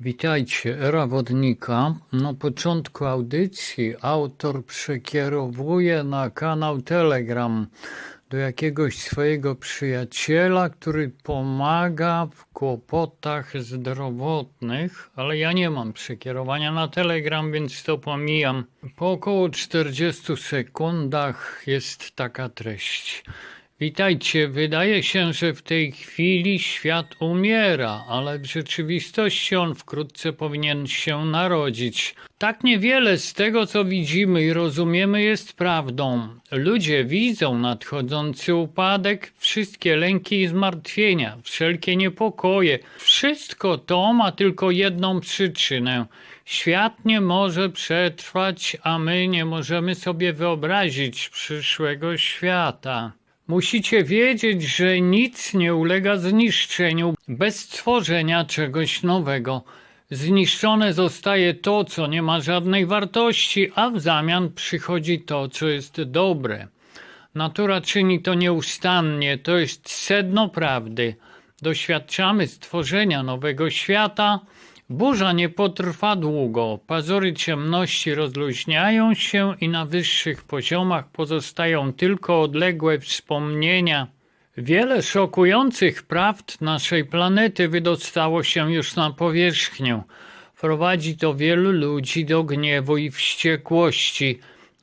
Witajcie, era wodnika. Na początku audycji autor przekierowuje na kanał Telegram do jakiegoś swojego przyjaciela, który pomaga w kłopotach zdrowotnych, ale ja nie mam przekierowania na Telegram, więc to pomijam. Po około 40 sekundach jest taka treść. Witajcie. Wydaje się, że w tej chwili świat umiera, ale w rzeczywistości on wkrótce powinien się narodzić. Tak niewiele z tego, co widzimy i rozumiemy, jest prawdą. Ludzie widzą nadchodzący upadek, wszystkie lęki i zmartwienia, wszelkie niepokoje. Wszystko to ma tylko jedną przyczynę. Świat nie może przetrwać, a my nie możemy sobie wyobrazić przyszłego świata. Musicie wiedzieć, że nic nie ulega zniszczeniu bez stworzenia czegoś nowego. Zniszczone zostaje to, co nie ma żadnej wartości, a w zamian przychodzi to, co jest dobre. Natura czyni to nieustannie, to jest sedno prawdy. Doświadczamy stworzenia nowego świata. Burza nie potrwa długo, pazory ciemności rozluźniają się i na wyższych poziomach pozostają tylko odległe wspomnienia. Wiele szokujących prawd naszej planety wydostało się już na powierzchnię. Prowadzi to wielu ludzi do gniewu i wściekłości.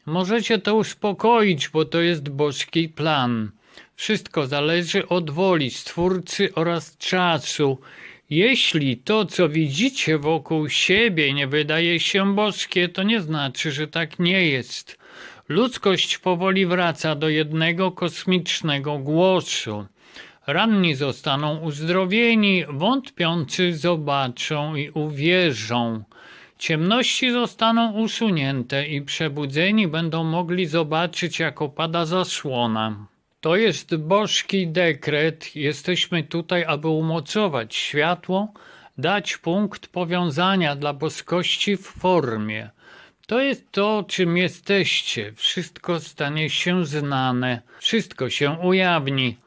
Możecie to uspokoić, bo to jest boski plan. Wszystko zależy od woli Stwórcy oraz czasu. Jeśli to, co widzicie wokół siebie, nie wydaje się boskie, to nie znaczy, że tak nie jest. Ludzkość powoli wraca do jednego kosmicznego głosu. Ranni zostaną uzdrowieni, wątpiący zobaczą i uwierzą. Ciemności zostaną usunięte i przebudzeni będą mogli zobaczyć, jak opada zasłona. To jest bożki dekret. Jesteśmy tutaj, aby umocować światło, dać punkt powiązania dla boskości w formie. To jest to, czym jesteście. Wszystko stanie się znane, wszystko się ujawni.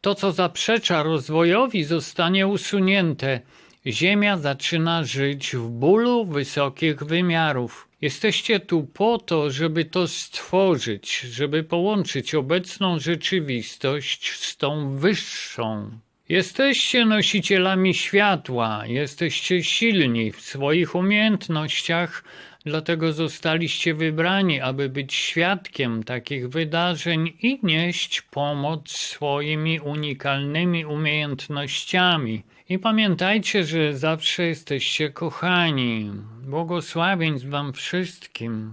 To, co zaprzecza rozwojowi, zostanie usunięte. Ziemia zaczyna żyć w bólu wysokich wymiarów. Jesteście tu po to, żeby to stworzyć, żeby połączyć obecną rzeczywistość z tą wyższą. Jesteście nosicielami światła, jesteście silni w swoich umiejętnościach, dlatego zostaliście wybrani, aby być świadkiem takich wydarzeń i nieść pomoc swoimi unikalnymi umiejętnościami. I pamiętajcie, że zawsze jesteście kochani. Błogosławieństw Wam wszystkim.